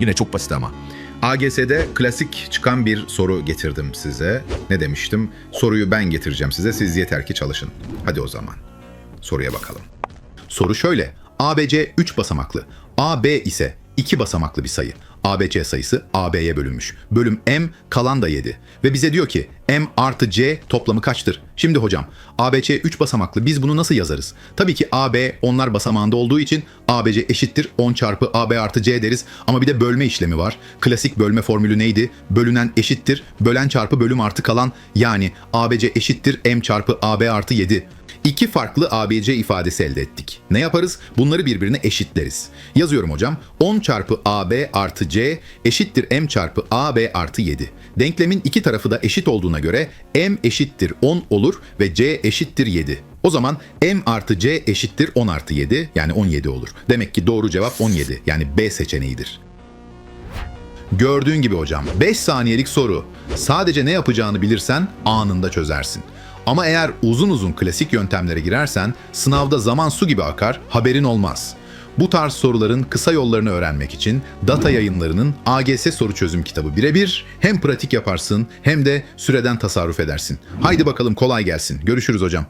Yine çok basit ama. AGS'de klasik çıkan bir soru getirdim size. Ne demiştim? Soruyu ben getireceğim size. Siz yeter ki çalışın. Hadi o zaman. Soruya bakalım. Soru şöyle. ABC 3 basamaklı. AB ise 2 basamaklı bir sayı. ABC sayısı AB'ye bölünmüş. Bölüm M kalan da 7. Ve bize diyor ki M artı C toplamı kaçtır? Şimdi hocam ABC 3 basamaklı biz bunu nasıl yazarız? Tabii ki AB onlar basamağında olduğu için ABC eşittir 10 çarpı AB artı C deriz. Ama bir de bölme işlemi var. Klasik bölme formülü neydi? Bölünen eşittir bölen çarpı bölüm artı kalan yani ABC eşittir M çarpı AB artı 7. İki farklı ABC ifadesi elde ettik. Ne yaparız? Bunları birbirine eşitleriz. Yazıyorum hocam. 10 çarpı AB artı C eşittir M çarpı AB artı 7. Denklemin iki tarafı da eşit olduğuna göre M eşittir 10 olur ve C eşittir 7. O zaman M artı C eşittir 10 artı 7 yani 17 olur. Demek ki doğru cevap 17 yani B seçeneğidir. Gördüğün gibi hocam 5 saniyelik soru. Sadece ne yapacağını bilirsen anında çözersin. Ama eğer uzun uzun klasik yöntemlere girersen sınavda zaman su gibi akar, haberin olmaz. Bu tarz soruların kısa yollarını öğrenmek için Data Yayınları'nın AGS soru çözüm kitabı birebir hem pratik yaparsın hem de süreden tasarruf edersin. Haydi bakalım kolay gelsin. Görüşürüz hocam.